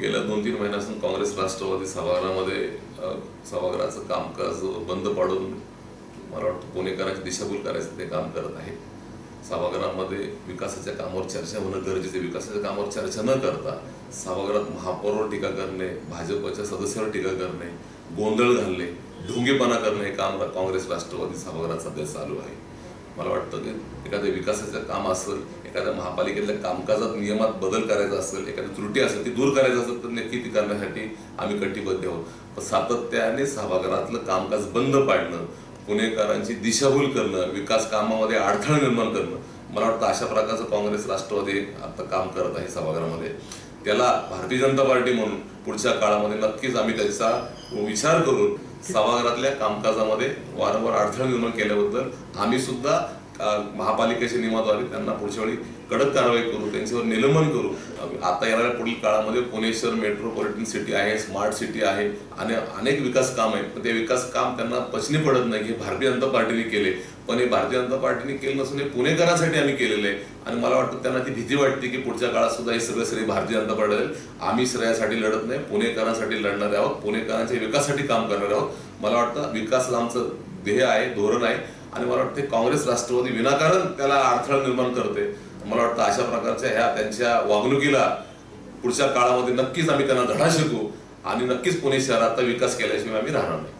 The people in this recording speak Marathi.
गेल्या दोन तीन महिन्यापासून काँग्रेस राष्ट्रवादी सभागृहामध्ये सभागृहाचं कामकाज बंद पाडून मला वाटतं पुणेकरांची दिशाभूल करायचं ते काम करत आहे. सभागृहामध्ये विकासाच्या कामावर चर्चा होणं गरजेचं विकासाच्या कामावर चर्चा न करता सभागृहात महापौरवर टीका करणे भाजपच्या सदस्यावर टीका करणे गोंधळ घालणे ढोंगेपणा करणे हे काम काँग्रेस राष्ट्रवादी सभागृहात सध्या चालू आहे. मला वाटतं की एखाद्या विकासाचं काम असेल एखाद्या महापालिकेतल्या कामकाजात नियमात बदल करायचा असेल एखादी त्रुटी असेल ती दूर करायचं असेल तर नक्की ती करण्यासाठी आम्ही कटिबद्ध आहोत. पण सातत्याने सभागृहातलं कामकाज बंद पाडणं पुणेकरांची दिशाभूल करणं विकास कामामध्ये अडथळा निर्माण करणं मला वाटतं अशा प्रकारचं काँग्रेस राष्ट्रवादी आता काम करत आहे सभागृहामध्ये. त्याला भारतीय जनता पार्टी म्हणून पुढच्या काळामध्ये नक्कीच आम्ही त्याचा विचार करून सभागृहातल्या कामकाजामध्ये वारंवार अडथळा निर्माण केल्याबद्दल आम्ही सुद्धा महापालिकेचे महापालिकेच्या नियमाद्वारे त्यांना पुढच्या वेळी कडक कारवाई करू त्यांच्यावर निलंबन करू. आता येणाऱ्या पुढील काळामध्ये पुणे शहर मेट्रोपॉलिटन सिटी आहे स्मार्ट सिटी आहे आणि अनेक विकास काम आहे पण ते विकास काम त्यांना पचनी पडत नाही हे भारतीय जनता पार्टीने केले. पण हे भारतीय जनता पार्टीने केलं नसून हे पुणेकरांसाठी आम्ही केलेलं आहे. आणि मला वाटतं त्यांना ती भीती वाटते की पुढच्या काळात सुद्धा हे सगळं श्रेय भारतीय जनता पार्टी आम्ही श्रेयासाठी लढत नाही पुणेकरांसाठी लढणारे आहोत. पुणेकरांच्या विकासासाठी काम करणार आहोत. मला वाटतं विकास आमचं ध्येय आहे धोरण आहे. आणि मला वाटते काँग्रेस राष्ट्रवादी विनाकारण त्याला अडथळा निर्माण करते. मला वाटतं अशा प्रकारच्या ह्या त्यांच्या वागणुकीला पुढच्या काळामध्ये नक्कीच आम्ही त्यांना धडा शिकू आणि नक्कीच पुणे शहराचा विकास केल्याशिवाय आम्ही राहणार नाही.